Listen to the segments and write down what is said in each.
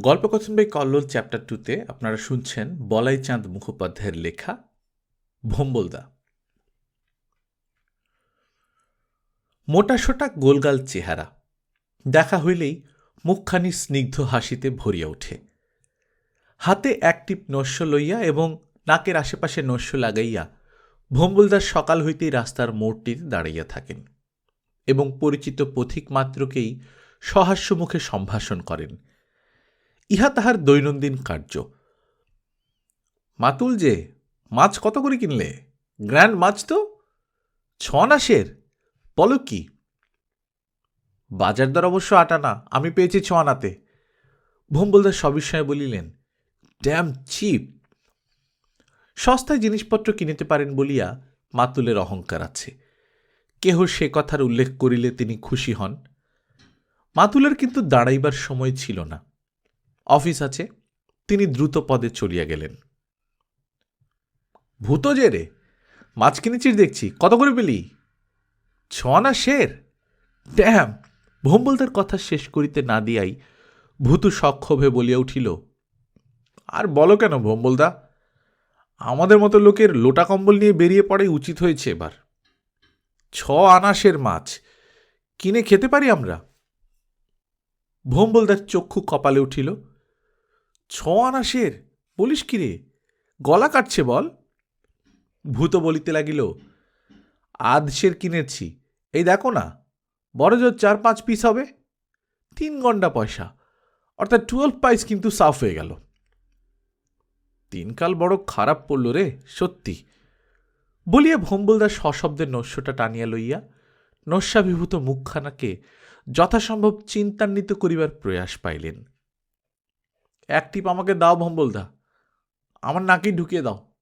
গল্পকথন by Kallol chapter টুতে আপনারা শুনছেন বলাই চাঁদ মুখোপাধ্যায়ের লেখা ভম্বলদা। মোটাসোটা গোলগাল চেহারা। দেখা হইলেই মুখখানি স্নিগ্ধ হাসিতে ভরিয়া ওঠে। হাতে এক টিপ নস্য লইয়া এবং নাকের আশেপাশে নস্য লাগাইয়া ভম্বলদার সকাল হইতেই রাস্তার মোড়টিতে দাঁড়াইয়া থাকেন এবং পরিচিত পথিক মাত্রকেই সহাস্য মুখে সম্ভাষণ করেন। ইহা তাহার দৈনন্দিন কার্য। মাতুল যে, মাছ কত করে কিনলে? গ্র্যান্ড মাছ তো? ছ নাসের বলো কি? বাজার দর অবশ্য আটা না, আমি পেয়েছি ছ আনাতে ভম্বলদার সবিস্ময়ে বলিলেন, ড্যাম চিপ। সস্তায় জিনিসপত্র কিনিতে পারেন বলিয়া মাতুলের অহংকার আছে। কেহ সে কথার উল্লেখ করিলে তিনি খুশি হন। মাতুলের কিন্তু দাঁড়াইবার সময় ছিল না। অফিস আছে, তিনি দ্রুত পদে চলিয়া গেলেন। ভূত যে রে, মাছ কিনেছিস দেখছি, কত করে পেলি? ছ না শের? ড্যাম। ভম্বলদার কথা শেষ করিতে না দিয়াই ভূতু সক্ষোভে বলিয়া উঠিল, আর বলো কেন ভোম্বলদা, আমাদের মতো লোকের লোটা কম্বল নিয়ে বেরিয়ে পড়াই উচিত হয়েছে এবার। ছ আনাসের মাছ, কিনে খেতে পারি আমরা? ভোম্বলদার চক্ষু কপালে উঠিল ছ আনাসের বলিস কি রে? গলা কাটছে বল। ভূত বলিতে লাগিল আধসের কিনেছি। এই দেখো না বড় জোর চার পাঁচ পিস হবে। তিন ঘণ্টা পয়সা। অর্থাৎ টুয়েলভ পাইস কিন্তু সাফ হয়ে গেল। তিনকাল বড় খারাপ পড়ল রে, সত্যি। বলিয়া ভম্বলদার সশব্দের নস্যটা টানিয়া লইয়া নস্যাভিভূত মুখখানাকে যথাসম্ভব চিন্তান্বিত করিবার প্রয়াস পাইলেন। এক টিপ আমাকে দাও ভম্বলদা। আমার নাকেই ঢুকিয়ে দাও।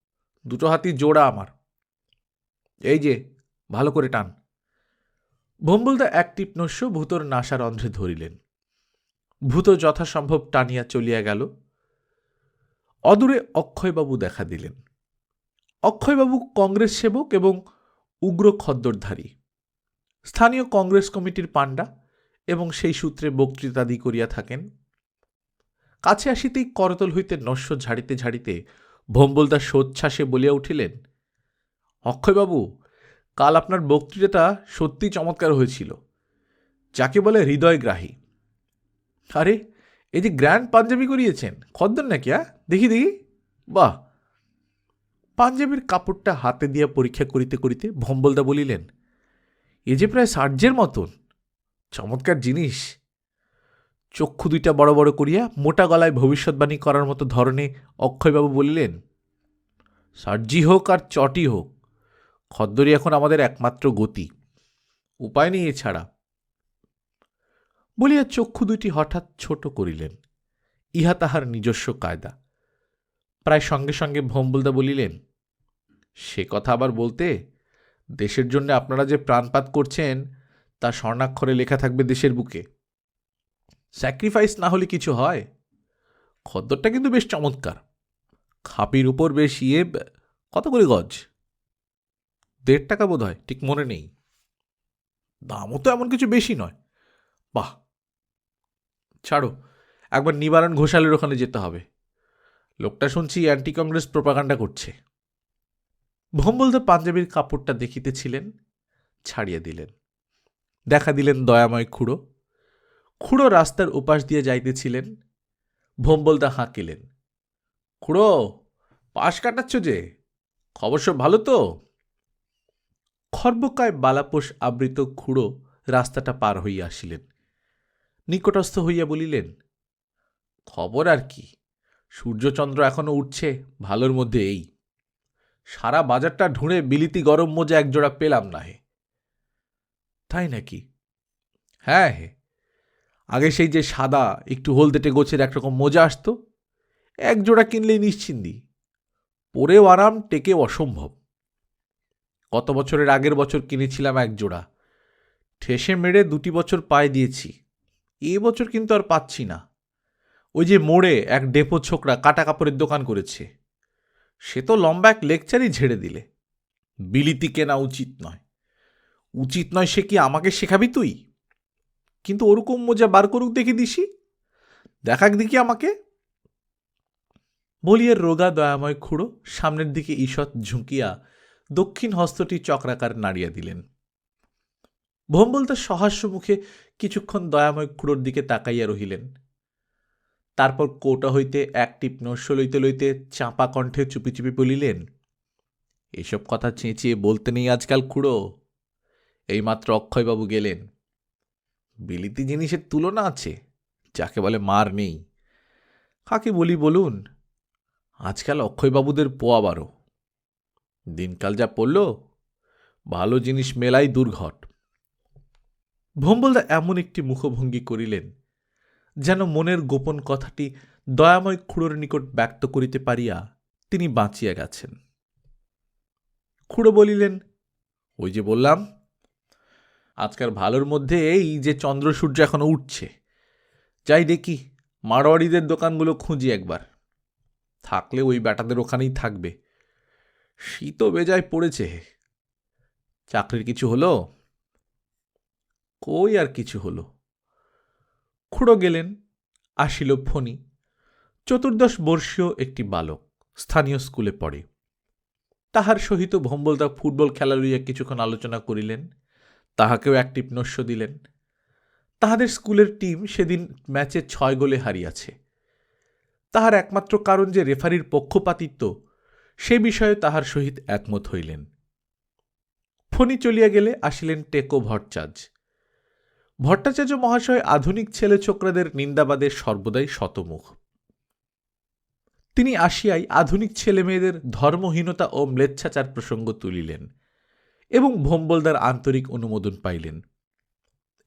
দুটো হাতি জোড়া আমার। এই যে, ভালো করে টান। ভম্বলদা এক টিপ নস্য ভূতর নাসার অন্ধ্রে ধরিলেন। ভূত যথাসম্ভব টানিয়া চলিয়া গেল। অদূরে অক্ষয়বাবু দেখা দিলেন। অক্ষয়বাবু কংগ্রেস সেবক এবং উগ্র খদ্দরধারী। স্থানীয় কংগ্রেস কমিটির পাণ্ডা এবং সেই সূত্রে বক্তৃতাদি করিয়া থাকেন। কাছে আসিতেই করতল হইতে নস্য ঝাড়িতে ঝাড়িতে ভম্বলদা সোচ্ছ্বাসে বলিয়া উঠিলেন, অক্ষয়বাবু, কাল আপনার বক্তৃতাটা সত্যি চমৎকার হয়েছিল, যাকে বলে হৃদয়গ্রাহী। আরে, এই যে গ্র্যান্ড পাঞ্জাবি করিয়েছেন, খদ্দর নাকি, আ? দেখি দেখি। বাহ! পাঞ্জাবির কাপড়টা হাতে দিয়া পরীক্ষা করিতে করিতে ভম্বলদা বলিলেন, এ যে প্রায় সার্জের মতন, চমৎকার জিনিস। চক্ষু দুইটা বড় বড় করিয়া মোটা গলায় ভবিষ্যৎবাণী করার মতো ধরনে অক্ষয়বাবু বলিলেন, সার্জি হোক আর চটি হোক খদ্দরি এখন আমাদের একমাত্র গতি। উপায় নেই এছাড়া। বলিয়া চক্ষু দুইটি হঠাৎ ছোট করিলেন, ইহা তাহার নিজস্ব কায়দা। প্রায় সঙ্গে সঙ্গে ভম্বলদা বলিলেন, সে কথা আবার বলতে, দেশের জন্য আপনারা যে প্রাণপাত করছেন, তা স্বর্ণাক্ষরে লেখা থাকবে দেশের বুকে। স্যাক্রিফাইস না হলে কিছু হয়? খদ্দরটা কিন্তু বেশ চমৎকার। খাপির উপর বেশ ইয়ে কত করে গজ? দেড় টাকা বোধ হয় ঠিক মনে নেই। দামও তো এমন কিছু বেশি নয়। বাহ! ছাড়ো, একবার নিবারণ ঘোষালের ওখানে যেতে হবে। লোকটা শুনছি অ্যান্টি কংগ্রেস প্রপাগান্ডা করছে। ভম্বলদা পাঞ্জাবির কাপড়টা দেখিতেছিলেন, ছাড়িয়ে দিলেন। দেখা দিলেন দয়াময় খুড়ো। খুড়ো রাস্তার উপাস দিয়ে যাইতেছিলেন, ভম্বলদা হাঁকিলেন। খুড়ো, পাশ কাটাচ্ছ যে, খবর সব ভালো তো? খর্বকায় বালাপোষ আবৃত খুড়ো রাস্তাটা পার হইয়া আসিলেন। নিকটস্থ হইয়া বলিলেন, খবর আর কি? সূর্যচন্দ্র এখনও উঠছে, ভালোর মধ্যে এই। সারা বাজারটা ঢুঁড়ে বিলিতি গরম মোজা একজোড়া পেলাম না হে তাই নাকি? হ্যাঁ হে আগে সেই যে সাদা, একটু হলদেটে গোছের একরকম মোজা আসতো এক জোড়া কিনলেই নিশ্চিন্দি পরেও আরাম টেকেও অসম্ভব। কত বছরের আগের বছর কিনেছিলাম এক জোড়া ঠেসে মেরে দুটি বছর পায়ে দিয়েছি। এ বছর কিন্তু আর পাচ্ছি না। ওই যে মোড়ে এক ডেপো ছোকরা কাটা কাপড়ের দোকান করেছে। সে তো লম্বা এক লেকচারই ঝেড়ে দিলে। বিলিতি কেনা উচিত নয়। উচিত নয় সে কি আমাকে শেখাবি তুই? কিন্তু ওরকম মোজা বার করুক দেখে দিসি। দেখাক দেখি আমাকে। বলিয়ার রোগা দয়াময় খুঁড়ো, সামনের দিকে ঈষৎ ঝুঁকিয়া দক্ষিণ হস্তটি চক্রাকার নাড়িয়া দিলেন। ভম্বল তার সহাস্য মুখে কিছুক্ষণ দয়াময় খুঁড়োর দিকে তাকাইয়া রহিলেন। তারপর কোটা হইতে এক টিপ নস্য লইতে লইতে চাঁপা কণ্ঠে চুপি চুপি বলিলেন, এসব কথা চেঁচিয়ে বলতে নেই আজকাল খুড়ো। এইমাত্র অক্ষয়বাবু গেলেন। বিলিতি জিনিসের তুলনা আছে, যাকে বলে মার নেই। কাকে বলি বলুন? আজকাল অক্ষয়বাবুদের পোয়া বারো। দিনকাল যা পড়ল, ভালো জিনিস মেলাই দুর্ঘট। ভম্বলদা এমন একটি মুখভঙ্গি করিলেন, যেন মনের গোপন কথাটি দয়াময় খুড়োর নিকট ব্যক্ত করিতে পারিয়া তিনি বাঁচিয়া গেছেন। খুড়ো বলিলেন, ওই যে বললাম আজকাল ভালোর মধ্যে এই যে চন্দ্র সূর্য এখনও উঠছে। যাই দেখি মারোয়াড়িদের দোকানগুলো খুঁজি একবার। থাকলে ওই ব্যাটাদের ওখানেই থাকবে। শীতও বেজায় পড়েছে। চাকরির কিছু হলো? কই আর কিছু হলো? খুড়ো গেলেন, আসিল ফণি। চতুর্দশ বর্ষীয় একটি বালক, স্থানীয় স্কুলে পড়ে। তাহার সহিত ভম্বলদা ফুটবল খেলা লইয়া কিছুক্ষণ আলোচনা করিলেন। তাহাকেও এক টিপনস্য দিলেন। তাহাদের স্কুলের টিম সেদিন ম্যাচে ছয় গোলে হারিয়াছে। তাহার একমাত্র কারণ যে রেফারির পক্ষপাতিত্ব, সে বিষয়ে তাহার সহিত একমত হইলেন। ফণি চলিয়া গেলে আসিলেন টেকো ভট্টাচার্য। ভট্টাচার্য মহাশয় আধুনিক ছেলে ছোকরাদের নিন্দাবাদের সর্বদাই শতমুখ। তিনি আসিয়াই আধুনিক ছেলেমেয়েদের ধর্মহীনতা ও ম্লেচ্ছাচার প্রসঙ্গ তুলিলেন। এবং ভোম্বলদার আন্তরিক অনুমোদন পাইলেন।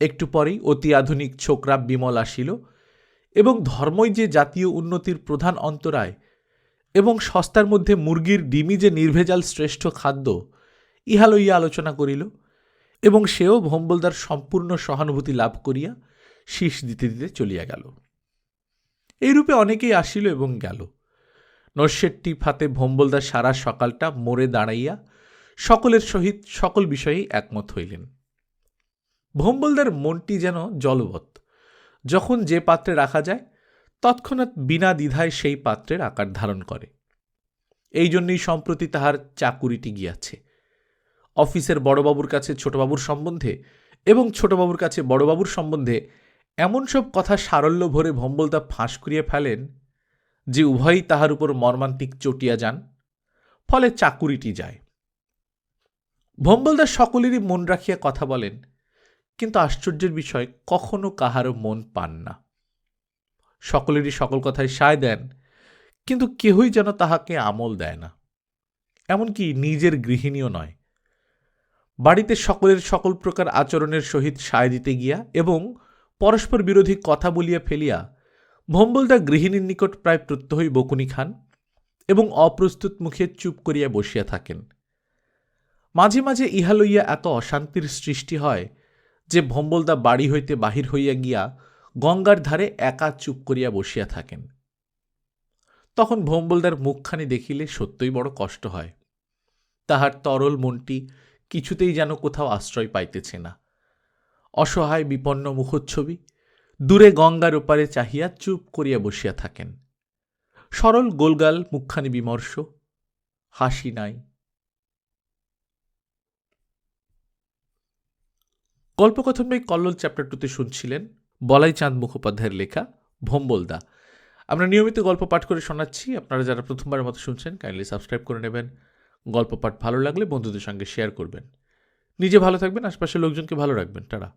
একটু পরেই অতি আধুনিক ছোকরা বিমল আসিল এবং ধর্মই যে জাতীয় উন্নতির প্রধান অন্তরায় এবং সস্তার মধ্যে মুরগির ডিমি যে নির্ভেজাল শ্রেষ্ঠ খাদ্য, ইহা লইয়া আলোচনা করিল এবং সেও ভোম্বলদার সম্পূর্ণ সহানুভূতি লাভ করিয়া শীষ দিতে দিতে চলিয়া গেল। এইরূপে অনেকেই আসিল এবং গেল। নস্যেরটি ফাতে ভোম্বলদার সারা সকালটা মোড়ে দাঁড়াইয়া সকলের সহিত সকল বিষয়েই একমত হইলেন। ভম্বলদার মনটি যেন জলবৎ। যখন যে পাত্রে রাখা যায়, তৎক্ষণাৎ বিনা দ্বিধায় সেই পাত্রের আকার ধারণ করে। এই জন্যই সম্প্রতি তাহার চাকুরিটি গিয়াছে। অফিসের বড়বাবুর কাছে ছোটবাবুর সম্বন্ধে এবং ছোটবাবুর কাছে বড়বাবুর সম্বন্ধে এমন সব কথা সারল্য ভরে ভম্বলদা ফাঁস করিয়া ফেলেন যে উভয়ই তাহার উপর মর্মান্তিক চটিয়া যান, ফলে চাকুরিটি যায়। ভম্বলদা সকলেরই মন রাখিয়া কথা বলেন, কিন্তু আশ্চর্যের বিষয়, কখনো কাহারও মন পান না। সকলেরই সকল কথায় সায় দেন, কিন্তু কেহই যেন তাহাকে আমল দেয় না। এমনকি নিজের গৃহিণীও নয়। বাড়িতে সকলের সকল প্রকার আচরণের সহিত সায় দিতে গিয়া এবং পরস্পর বিরোধী কথা বলিয়া ফেলিয়া ভম্বলদা গৃহিণীর নিকট প্রায় প্রত্যহই বকুনি খান এবং অপ্রস্তুত মুখে চুপ করিয়া বসিয়া থাকেন। মাঝে মাঝে ইহা লইয়া এত অশান্তির সৃষ্টি হয় যে ভম্বলদা বাড়ি হইতে বাহির হইয়া গিয়া গঙ্গার ধারে একা চুপ করিয়া বসিয়া থাকেন। তখন ভম্বলদার মুখখানি দেখিলে সত্যই বড় কষ্ট হয়। তাহার তরল মনটি কিছুতেই যেন কোথাও আশ্রয় পাইতেছে না। অসহায় বিপন্ন মুখচ্ছবি দূরে গঙ্গার ওপারে চাহিয়া চুপ করিয়া বসিয়া থাকেন। সরল গোলগাল মুখখানি বিমর্ষ, হাসি নাই। গল্পকথন বাই কল্লোল চ্যাপ্টার টুতে শুনছিলেন বলাই চাঁদ মুখোপাধ্যায়ের লেখা ভম্বলদা। আমরা নিয়মিত গল্প পাঠ করে শোনাচ্ছি। আপনারা যারা প্রথমবারের মতো শুনছেন কাইন্ডলি সাবস্ক্রাইব করে নেবেন। গল্প পাঠ ভালো লাগলে বন্ধুদের সঙ্গে শেয়ার করবেন। নিজে ভালো থাকবেন, আশপাশের লোকজনকে ভালো রাখবেন। তারা